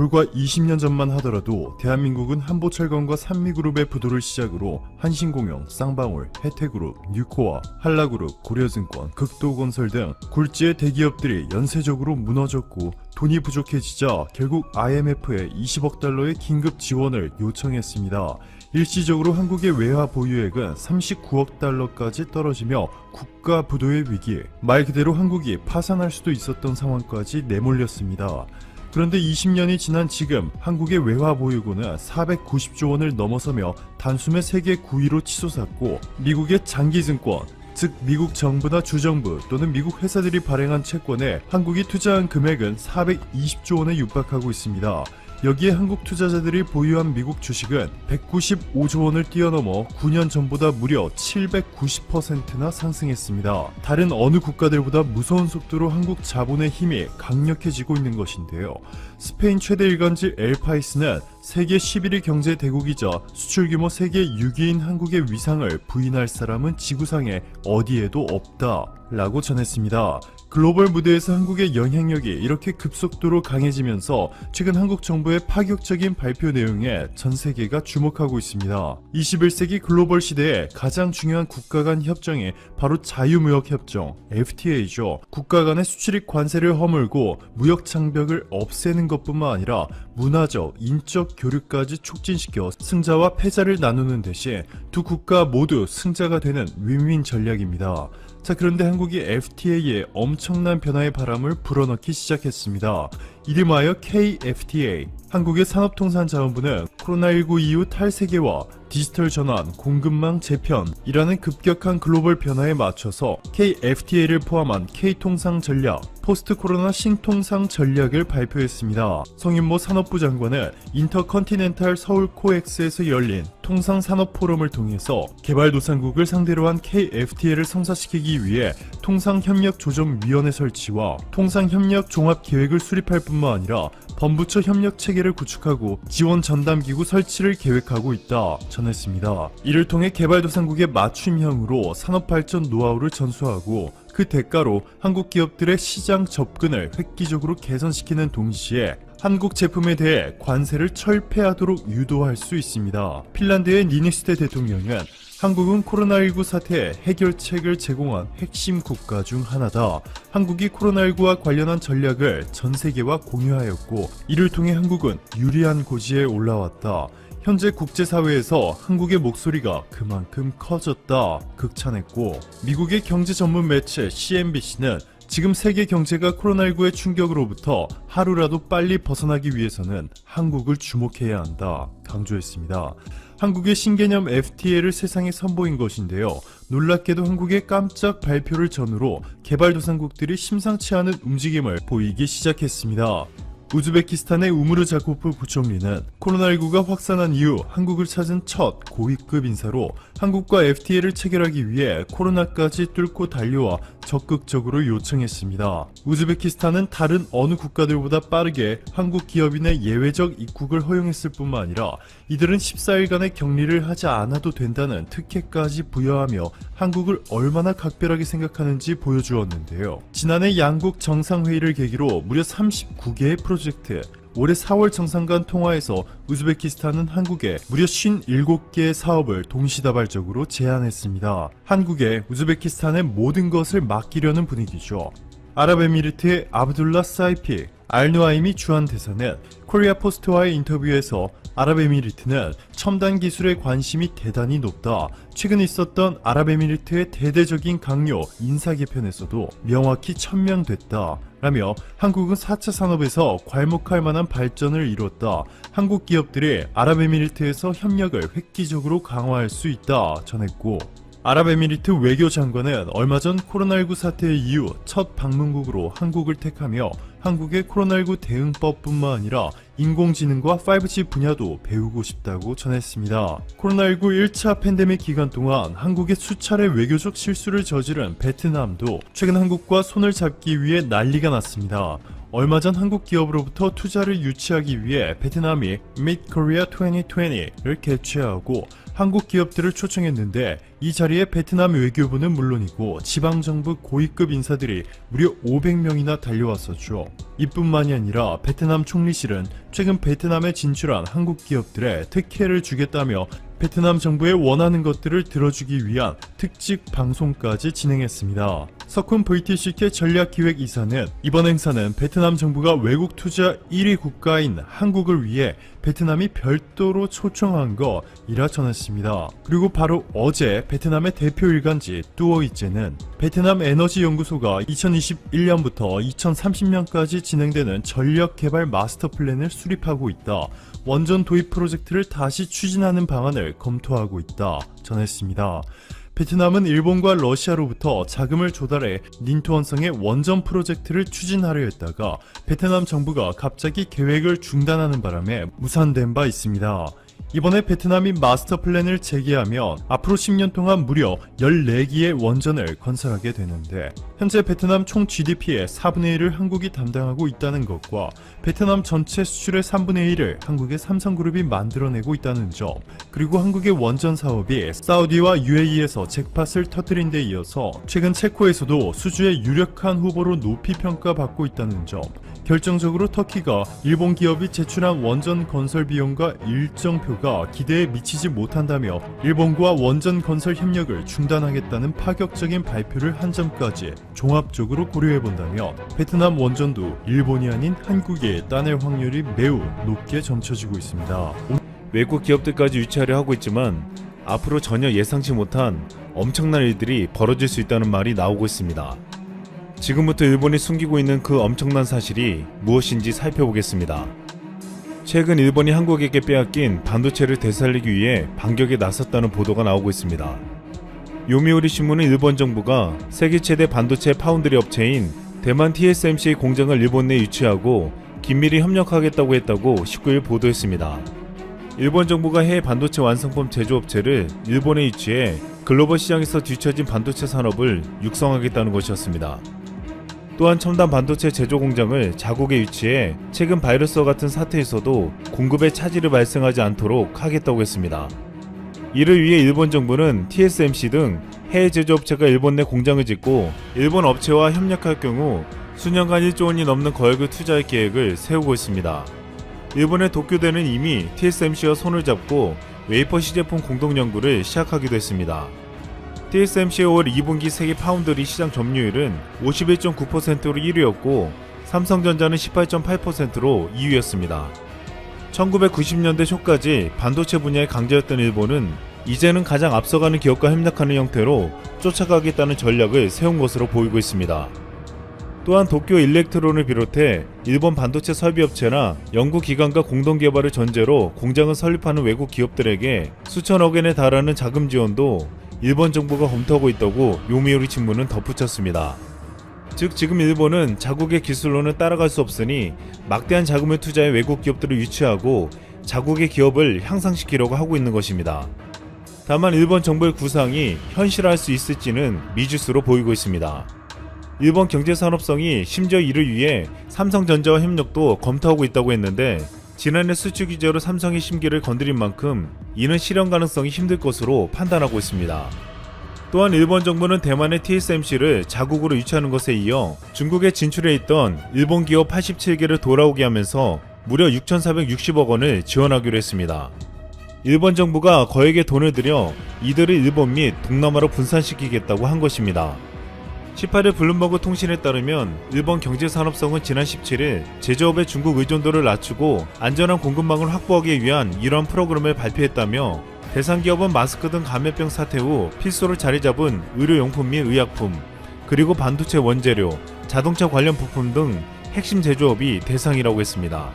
불과 20년 전만 하더라도 대한민국은 한보철건과 산미그룹의 부도를 시작으로 한신공영, 쌍방울, 혜태그룹, 뉴코아, 한라그룹, 고려증권, 극도건설 등 굴지의 대기업들이 연쇄적으로 무너졌고 돈이 부족해지자 결국 IMF에 20억 달러의 긴급 지원을 요청했습니다. 일시적으로 한국의 외화 보유액은 39억 달러까지 떨어지며 국가 부도의 위기, 말 그대로 한국이 파산할 수도 있었던 상황까지 내몰렸습니다. 그런데 20년이 지난 지금 한국의 외화 보유고는 490조 원을 넘어서며 단숨에 세계 9위로 치솟았고 미국의 장기증권 즉 미국 정부나 주정부 또는 미국 회사들이 발행한 채권에 한국이 투자한 금액은 420조 원에 육박하고 있습니다. 여기에 한국 투자자들이 보유한 미국 주식은 195조 원을 뛰어넘어 9년 전보다 무려 790%나 상승했습니다. 다른 어느 국가들보다 무서운 속도로 한국 자본의 힘이 강력해지고 있는 것인데요. 스페인 최대 일간지 엘파이스는 세계 11위 경제 대국이자 수출 규모 세계 6위인 한국의 위상을 부인할 사람은 지구상에 어디에도 없다. 라고 전했습니다. 글로벌 무대에서 한국의 영향력이 이렇게 급속도로 강해지면서 최근 한국 정부의 파격적인 발표 내용에 전 세계가 주목하고 있습니다. 21세기 글로벌 시대에 가장 중요한 국가 간 협정이 바로 자유무역 협정 FTA죠. 국가 간의 수출입 관세를 허물고 무역 장벽을 없애는 것뿐만 아니라 문화적, 인적 교류까지 촉진시켜 승자와 패자를 나누는 대신 두 국가 모두 승자가 되는 윈윈 전략입니다. 자 그런데 한국이 FTA에 엄청난 변화의 바람을 불어넣기 시작했습니다. 이름하여 KFTA 한국의 산업통상자원부는 코로나19 이후 탈세계화, 디지털 전환, 공급망 재편이라는 급격한 글로벌 변화에 맞춰서 KFTA를 포함한 K통상 전략, 포스트 코로나 신통상 전략을 발표했습니다. 성윤모 산업부 장관은 인터컨티넨탈 서울 코엑스에서 열린 통상 산업 포럼을 통해서 개발도상국을 상대로 한 KFTA를 성사시키기 위해 통상협력조정위원회 설치와 통상협력 종합계획을 수립할 뿐만 아니라 범부처 협력 체계를 구축하고 지원 전담 기구 설치를 계획하고 있다 전했습니다. 이를 통해 개발도상국의 맞춤형으로 산업 발전 노하우를 전수하고 그 대가로 한국 기업들의 시장 접근을 획기적으로 개선시키는 동시에 한국 제품에 대해 관세를 철폐하도록 유도할 수 있습니다. 핀란드의 니니스테 대통령은 한국은 코로나19 사태의 해결책을 제공한 핵심 국가 중 하나다. 한국이 코로나19와 관련한 전략을 전 세계와 공유하였고, 이를 통해 한국은 유리한 고지에 올라왔다. 현재 국제사회에서 한국의 목소리가 그만큼 커졌다. 극찬했고, 미국의 경제 전문 매체 CNBC는 지금 세계 경제가 코로나19의 충격으로부터 하루라도 빨리 벗어나기 위해서는 한국을 주목해야 한다. 강조했습니다. 한국의 신개념 FTA를 세상에 선보인 것인데요. 놀랍게도 한국의 깜짝 발표를 전후로 개발도상국들이 심상치 않은 움직임을 보이기 시작했습니다. 우즈베키스탄의 우무르 자코프 부총리는 코로나19가 확산한 이후 한국을 찾은 첫 고위급 인사로 한국과 FTA를 체결하기 위해 코로나까지 뚫고 달려와 적극적으로 요청했습니다. 우즈베키스탄은 다른 어느 국가들보다 빠르게 한국 기업인의 예외적 입국을 허용했을 뿐만 아니라 이들은 14일간의 격리를 하지 않아도 된다는 특혜까지 부여하며 한국을 얼마나 각별하게 생각하는지 보여주었는데요. 지난해 양국 정상회의를 계기로 무려 39개의 프로젝트, 올해 4월 정상간 통화에서 우즈베키스탄은 한국에 무려 57개의 사업을 동시다발적으로 제안했습니다. 한국에 우즈베키스탄의 모든 것을 맡기려는 분위기죠. 아랍에미리트의 아브둘라 사이피 알누아임이 주한 대사는 코리아 포스트와의 인터뷰에서 아랍에미리트는 첨단 기술에 관심이 대단히 높다. 최근 있었던 아랍에미리트의 대대적인 강요 인사 개편에서도 명확히 천명됐다. 라며 한국은 4차 산업에서 괄목할 만한 발전을 이뤘다. 한국 기업들이 아랍에미리트에서 협력을 획기적으로 강화할 수 있다. 전했고 아랍에미리트 외교장관은 얼마 전 코로나19 사태 이후 첫 방문국으로 한국을 택하며 한국의 코로나19 대응법뿐만 아니라 인공지능과 5G 분야도 배우고 싶다고 전했습니다. 코로나19 1차 팬데믹 기간 동안 한국의 수차례 외교적 실수를 저지른 베트남도 최근 한국과 손을 잡기 위해 난리가 났습니다. 얼마 전 한국 기업으로부터 투자를 유치하기 위해 베트남이 Meet Korea 2020를 개최하고 한국 기업들을 초청했는데 이 자리에 베트남 외교부는 물론이고 지방정부 고위급 인사들이 무려 500명이나 달려왔었죠. 이뿐만이 아니라 베트남 총리실은 최근 베트남에 진출한 한국 기업들의 특혜를 주겠다며 베트남 정부의 원하는 것들을 들어주기 위한 특집 방송까지 진행했습니다. 석훈 VTCK 전략기획이사는 이번 행사는 베트남 정부가 외국 투자 1위 국가인 한국을 위해 베트남이 별도로 초청한 거이라 전했습니다. 그리고 바로 어제 베트남의 대표 일간지 뚜어이제는 베트남 에너지 연구소가 2021년부터 2030년까지 진행되는 전력 개발 마스터 플랜을 수립하고 있다. 원전 도입 프로젝트를 다시 추진하는 방안을 검토하고 있다. 전했습니다. 베트남은 일본과 러시아로부터 자금을 조달해 닌투원성의 원전 프로젝트를 추진하려 했다가 베트남 정부가 갑자기 계획을 중단하는 바람에 무산된 바 있습니다. 이번에 베트남이 마스터 플랜을 재개하면 앞으로 10년 동안 무려 14기의 원전을 건설하게 되는데 현재 베트남 총 GDP의 4분의 1을 한국이 담당하고 있다는 것과 베트남 전체 수출의 3분의 1을 한국의 삼성그룹이 만들어내고 있다는 점 그리고 한국의 원전 사업이 사우디와 UAE에서 잭팟을 터뜨린 데 이어서 최근 체코에서도 수주의 유력한 후보로 높이 평가받고 있다는 점 결정적으로 터키가 일본 기업이 제출한 원전 건설 비용과 일정표가 기대에 미치지 못한다며 일본과 원전 건설 협력을 중단하겠다는 파격적인 발표를 한 점까지 종합적으로 고려해 본다면 베트남 원전도 일본이 아닌 한국에 따낼 확률이 매우 높게 점쳐지고 있습니다. 외국 기업들까지 유치하려 하고 있지만 앞으로 전혀 예상치 못한 엄청난 일들이 벌어질 수 있다는 말이 나오고 있습니다. 지금부터 일본이 숨기고 있는 그 엄청난 사실이 무엇인지 살펴보겠습니다. 최근 일본이 한국에게 빼앗긴 반도체를 되살리기 위해 반격에 나섰다는 보도가 나오고 있습니다. 요미우리 신문은 일본 정부가 세계 최대 반도체 파운드리 업체인 대만 TSMC의 공장을 일본 내 유치하고 긴밀히 협력하겠다고 했다고 19일 보도했습니다. 일본 정부가 해외 반도체 완성품 제조업체를 일본에 유치해 글로벌 시장에서 뒤처진 반도체 산업을 육성하겠다는 것이었습니다. 또한 첨단 반도체 제조 공장을 자국에 유치해 최근 바이러스와 같은 사태에서도 공급에 차질이 발생하지 않도록 하겠다고 했습니다. 이를 위해 일본 정부는 TSMC 등 해외 제조업체가 일본 내 공장을 짓고 일본 업체와 협력할 경우 수년간 1조 원이 넘는 거액을 투자할 계획을 세우고 있습니다. 일본의 도쿄대는 이미 TSMC와 손을 잡고 웨이퍼 시제품 공동 연구를 시작하기도 했습니다. TSMC의 올 2분기 세계 파운드리 시장 점유율은 51.9%로 1위였고 삼성전자는 18.8%로 2위였습니다. 1990년대 초까지 반도체 분야의 강자였던 일본은 이제는 가장 앞서가는 기업과 협력하는 형태로 쫓아가겠다는 전략을 세운 것으로 보이고 있습니다. 또한 도쿄 일렉트론을 비롯해 일본 반도체 설비업체나 연구기관과 공동개발을 전제로 공장을 설립하는 외국 기업들에게 수천억 엔에 달하는 자금 지원도 일본 정부가 검토하고 있다고 요미우리 신문은 덧붙였습니다. 즉 지금 일본은 자국의 기술로는 따라갈 수 없으니 막대한 자금을 투자해 외국 기업들을 유치하고 자국의 기업을 향상시키려고 하고 있는 것입니다. 다만 일본 정부의 구상이 현실화할 수 있을지는 미지수로 보이고 있습니다. 일본 경제 산업성이 심지어 이를 위해 삼성전자와 협력도 검토하고 있다고 했는데 지난해 수출 규제로 삼성의 심기를 건드린 만큼 이는 실현 가능성이 힘들 것으로 판단하고 있습니다. 또한 일본 정부는 대만의 TSMC를 자국으로 유치하는 것에 이어 중국에 진출해 있던 일본 기업 87개를 돌아오게 하면서 무려 6,460억 원을 지원하기로 했습니다. 일본 정부가 거액의 돈을 들여 이들을 일본 및 동남아로 분산시키겠다고 한 것입니다. 18일 블룸버그 통신에 따르면 일본 경제산업성은 지난 17일 제조업의 중국 의존도를 낮추고 안전한 공급망을 확보하기 위한 이러한 프로그램을 발표했다며 대상 기업은 마스크 등 감염병 사태 후 필수로 자리 잡은 의료용품 및 의약품, 그리고 반도체 원재료, 자동차 관련 부품 등 핵심 제조업이 대상이라고 했습니다.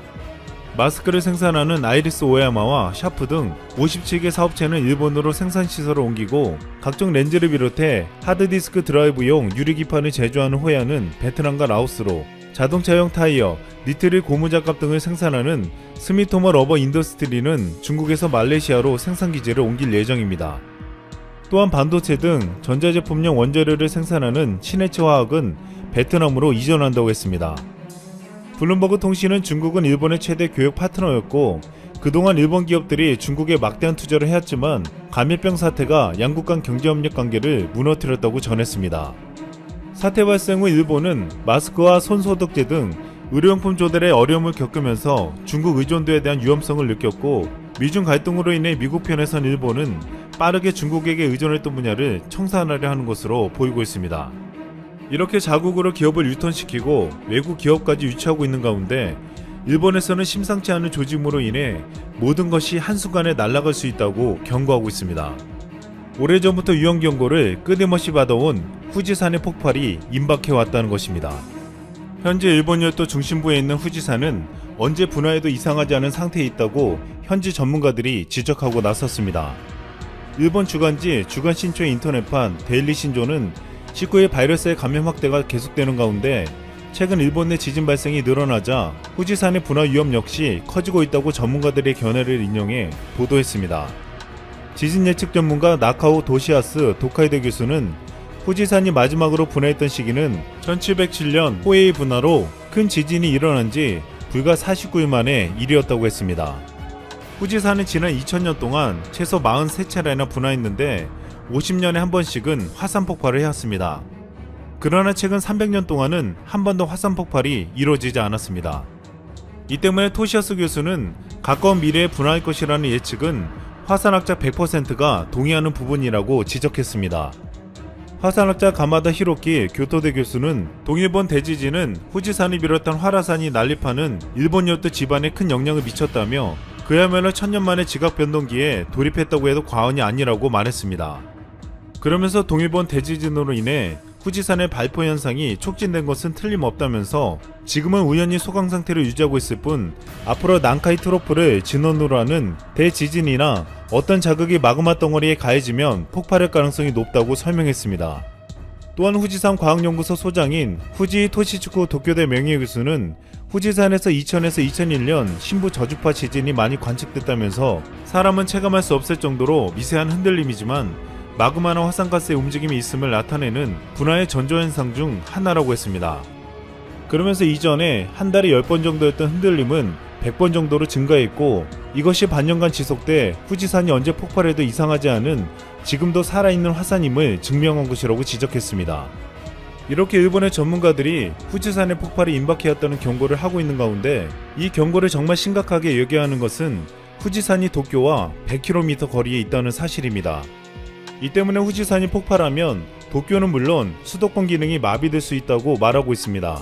마스크를 생산하는 아이리스 오야마와 샤프 등 57개 사업체는 일본으로 생산 시설을 옮기고 각종 렌즈를 비롯해 하드디스크 드라이브용 유리기판을 제조하는 호야는 베트남과 라오스로 자동차용 타이어, 니트릴 고무장갑 등을 생산하는 스미토머 러버 인더스트리는 중국에서 말레이시아로 생산 기지를 옮길 예정입니다. 또한 반도체 등 전자제품용 원재료를 생산하는 신해체 화학은 베트남으로 이전한다고 했습니다. 블룸버그 통신은 중국은 일본의 최대 교역 파트너였고 그동안 일본 기업들이 중국에 막대한 투자를 해왔지만 감염병 사태가 양국 간 경제협력 관계를 무너뜨렸다고 전했습니다. 사태 발생 후 일본은 마스크와 손소독제 등 의료용품 조달에 어려움을 겪으면서 중국 의존도에 대한 위험성을 느꼈고 미중 갈등으로 인해 미국 편에선 일본은 빠르게 중국에게 의존했던 분야를 청산하려 하는 것으로 보이고 있습니다. 이렇게 자국으로 기업을 유턴시키고 외국 기업까지 유치하고 있는 가운데 일본에서는 심상치 않은 조짐으로 인해 모든 것이 한순간에 날아갈 수 있다고 경고하고 있습니다. 오래전부터 위험 경고를 끊임없이 받아온 후지산의 폭발이 임박해 왔다는 것입니다. 현재 일본 열도 중심부에 있는 후지산은 언제 분화해도 이상하지 않은 상태에 있다고 현지 전문가들이 지적하고 나섰습니다. 일본 주간지 주간 신초의 인터넷판 데일리 신조는 19일 바이러스의 감염 확대가 계속되는 가운데 최근 일본 내 지진 발생이 늘어나자 후지산의 분화 위험 역시 커지고 있다고 전문가들의 견해를 인용해 보도했습니다. 지진 예측 전문가 나카오 도시아스 도카이도 교수는 후지산이 마지막으로 분화했던 시기는 1707년 호에이 분화로 큰 지진이 일어난 지 불과 49일 만에 일이었다고 했습니다. 후지산은 지난 2000년 동안 최소 43차례나 분화했는데 50년에 한 번씩은 화산 폭발을 해왔습니다. 그러나 최근 300년 동안은 한 번도 화산 폭발이 이루어지지 않았습니다. 이 때문에 토시아스 교수는 가까운 미래에 분화할 것이라는 예측은 화산학자 100%가 동의하는 부분이라고 지적했습니다. 화산학자 가마다 히로키 교토대 교수는 동일본 대지진은 후지산을 비롯한 화라산이 난립하는 일본 열도 집안에 큰 영향을 미쳤다며 그야말로 천년 만에 지각 변동기에 돌입했다고 해도 과언이 아니라고 말했습니다. 그러면서 동일본 대지진으로 인해 후지산의 발포 현상이 촉진된 것은 틀림없다면서 지금은 우연히 소강 상태를 유지하고 있을 뿐 앞으로 난카이 트로프를 진원으로 하는 대지진이나 어떤 자극이 마그마 덩어리에 가해지면 폭발할 가능성이 높다고 설명했습니다. 또한 후지산 과학연구소 소장인 후지 토시츠쿠 도쿄대 명예 교수는 후지산에서 2000에서 2001년 신부 저주파 지진이 많이 관측됐다면서 사람은 체감할 수 없을 정도로 미세한 흔들림이지만 마그마나 화산가스의 움직임이 있음을 나타내는 분화의 전조현상 중 하나라고 했습니다. 그러면서 이전에 한 달에 10번 정도였던 흔들림은 100번 정도로 증가했고 이것이 반년간 지속돼 후지산이 언제 폭발해도 이상하지 않은 지금도 살아있는 화산임을 증명한 것이라고 지적했습니다. 이렇게 일본의 전문가들이 후지산의 폭발이 임박해왔다는 경고를 하고 있는 가운데 이 경고를 정말 심각하게 여겨하는 것은 후지산이 도쿄와 100km 거리에 있다는 사실입니다. 이 때문에 후지산이 폭발하면 도쿄는 물론 수도권 기능이 마비될 수 있다고 말하고 있습니다.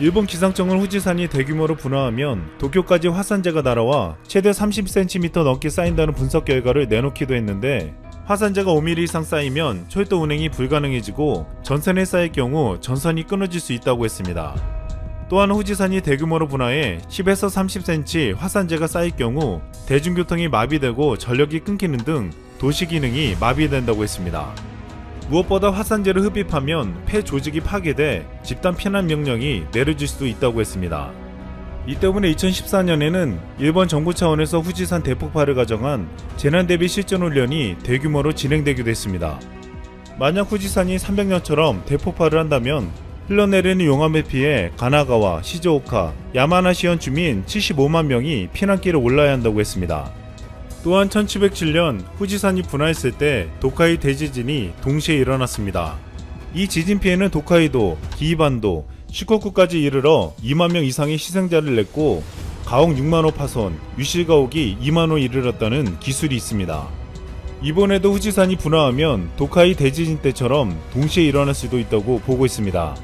일본 기상청은 후지산이 대규모로 분화하면 도쿄까지 화산재가 날아와 최대 30cm 넘게 쌓인다는 분석 결과를 내놓기도 했는데 화산재가 5mm 이상 쌓이면 철도 운행이 불가능해지고 전선에 쌓일 경우 전선이 끊어질 수 있다고 했습니다. 또한 후지산이 대규모로 분화해 10에서 30cm 화산재가 쌓일 경우 대중교통이 마비되고 전력이 끊기는 등 도시 기능이 마비된다고 했습니다. 무엇보다 화산재를 흡입하면 폐 조직이 파괴돼 집단 피난 명령이 내려질 수도 있다고 했습니다. 이 때문에 2014년에는 일본 정부 차원에서 후지산 대폭발을 가정한 재난 대비 실전 훈련이 대규모로 진행되기도 했습니다. 만약 후지산이 300년처럼 대폭발을 한다면 흘러내리는 용암에 피해 가나가와 시즈오카, 야마나시현 주민 75만 명이 피난길에 올라야 한다고 했습니다. 또한 1707년 후지산이 분화했을 때 도카이 대지진이 동시에 일어났습니다. 이 지진 피해는 도카이도, 기이반도, 시코쿠까지 이르러 2만 명 이상의 희생자를 냈고 가옥 6만 호 파손, 유실 가옥이 2만 호 이르렀다는 기술이 있습니다. 이번에도 후지산이 분화하면 도카이 대지진 때처럼 동시에 일어날 수도 있다고 보고 있습니다.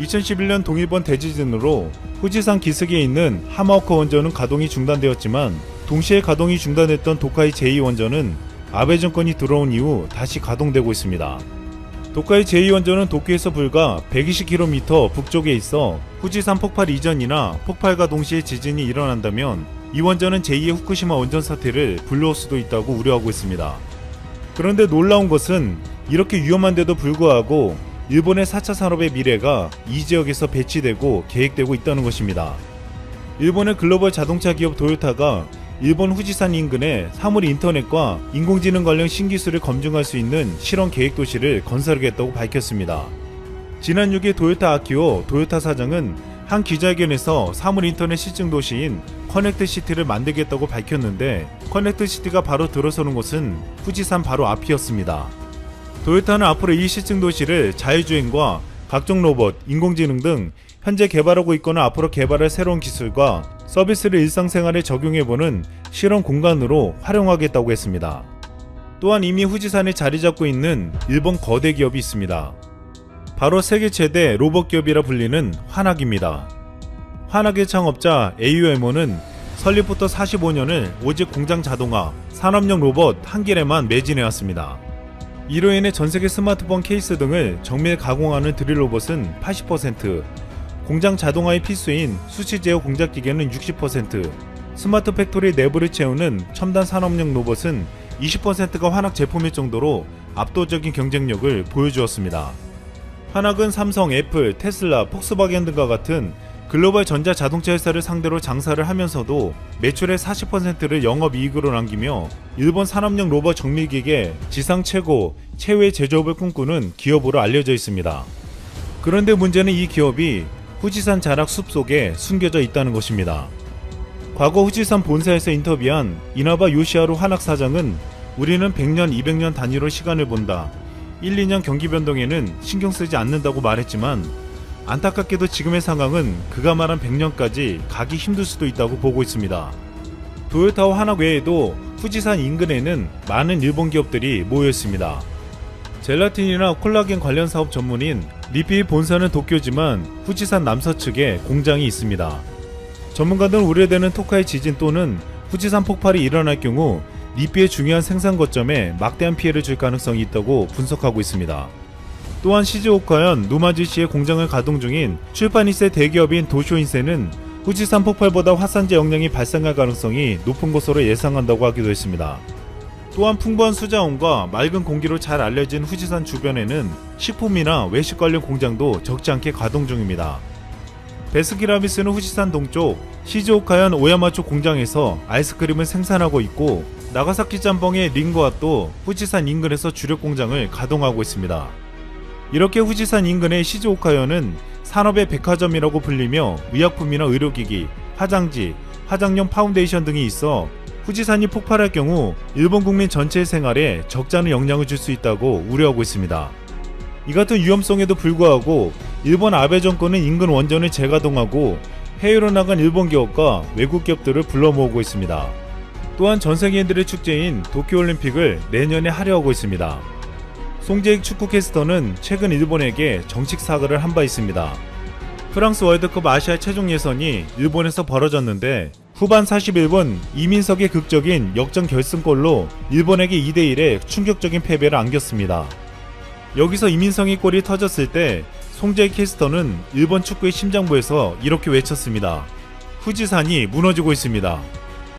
2011년 동일본 대지진으로 후지산 기슭에 있는 하마오카 원전은 가동이 중단되었지만 동시에 가동이 중단됐던 도카이 제2원전은 아베 정권이 들어온 이후 다시 가동되고 있습니다. 도카이 제2원전은 도쿄에서 불과 120km 북쪽에 있어 후지산 폭발 이전이나 폭발과 동시에 지진이 일어난다면 이 원전은 제2의 후쿠시마 원전 사태를 불러올 수도 있다고 우려하고 있습니다. 그런데 놀라운 것은 이렇게 위험한데도 불구하고 일본의 4차 산업의 미래가 이 지역에서 배치되고 계획되고 있다는 것입니다. 일본의 글로벌 자동차 기업 도요타가 일본 후지산 인근에 사물 인터넷과 인공지능 관련 신기술을 검증할 수 있는 실험 계획 도시를 건설하겠다고 밝혔습니다. 지난 6일 도요타 아키오 도요타 사장은 한 기자회견에서 사물 인터넷 시증 도시인 커넥트 시티를 만들겠다고 밝혔는데 커넥트 시티가 바로 들어서는 곳은 후지산 바로 앞이었습니다. 도요타는 앞으로 이 시증 도시를 자율주행과 각종 로봇, 인공지능 등 현재 개발하고 있거나 앞으로 개발할 새로운 기술과 서비스를 일상생활에 적용해보는 실험 공간으로 활용하겠다고 했습니다. 또한 이미 후지산에 자리 잡고 있는 일본 거대 기업이 있습니다. 바로 세계 최대 로봇 기업이라 불리는 환학입니다. 환학의 창업자 AUMO는 설립부터 45년을 오직 공장 자동화, 산업용 로봇 한 길에만 매진해왔습니다. 이로 인해 전 세계 스마트폰 케이스 등을 정밀 가공하는 드릴 로봇은 80%, 공장 자동화의 필수인 수치 제어 공작 기계는 60%, 스마트 팩토리 내부를 채우는 첨단 산업용 로봇은 20%가 환학 제품일 정도로 압도적인 경쟁력을 보여주었습니다. 환학은 삼성, 애플, 테슬라, 폭스바겐 등과 같은 글로벌 전자 자동차 회사를 상대로 장사를 하면서도 매출의 40%를 영업이익으로 남기며 일본 산업용 로봇 정밀기계 지상 최고, 최후의 제조업을 꿈꾸는 기업으로 알려져 있습니다. 그런데 문제는 이 기업이 후지산 자락 숲 속에 숨겨져 있다는 것입니다. 과거 후지산 본사에서 인터뷰한 이나바 요시하루 환학 사장은 우리는 100년, 200년 단위로 시간을 본다. 1, 2년 경기 변동에는 신경 쓰지 않는다고 말했지만 안타깝게도 지금의 상황은 그가 말한 100년까지 가기 힘들 수도 있다고 보고 있습니다. 도요타와 환학 외에도 후지산 인근에는 많은 일본 기업들이 모여 있습니다. 젤라틴이나 콜라겐 관련 사업 전문인 리피의 본사는 도쿄지만 후지산 남서측에 공장이 있습니다. 전문가들은 우려되는 토카이 지진 또는 후지산 폭발이 일어날 경우 리피의 중요한 생산 거점에 막대한 피해를 줄 가능성이 있다고 분석하고 있습니다. 또한 시즈오카현 누마지시의 공장을 가동 중인 출판인세 대기업인 도쇼인세는 후지산 폭발보다 화산재 영향이 발생할 가능성이 높은 것으로 예상한다고 하기도 했습니다. 또한 풍부한 수자원과 맑은 공기로 잘 알려진 후지산 주변에는 식품이나 외식 관련 공장도 적지 않게 가동 중입니다. 베스키라비스는 후지산 동쪽 시즈오카현 오야마초 공장에서 아이스크림을 생산하고 있고 나가사키 짬뽕의 링거와또 후지산 인근에서 주력 공장을 가동하고 있습니다. 이렇게 후지산 인근의 시즈오카현은 산업의 백화점이라고 불리며 의약품이나 의료기기, 화장지, 화장용 파운데이션 등이 있어 후지산이 폭발할 경우 일본 국민 전체의 생활에 적잖은 영향을 줄 수 있다고 우려하고 있습니다. 이 같은 위험성에도 불구하고 일본 아베 정권은 인근 원전을 재가동하고 해외로 나간 일본 기업과 외국 기업들을 불러 모으고 있습니다. 또한 전 세계인들의 축제인 도쿄올림픽을 내년에 하려 하고 있습니다. 송재익 축구 캐스터는 최근 일본에게 정식 사과를 한 바 있습니다. 프랑스 월드컵 아시아 최종 예선이 일본에서 벌어졌는데 후반 41분 이민석의 극적인 역전 결승골로 일본에게 2대1의 충격적인 패배를 안겼습니다. 여기서 이민성의 골이 터졌을 때 송재익 캐스터는 일본 축구의 심장부에서 이렇게 외쳤습니다. 후지산이 무너지고 있습니다.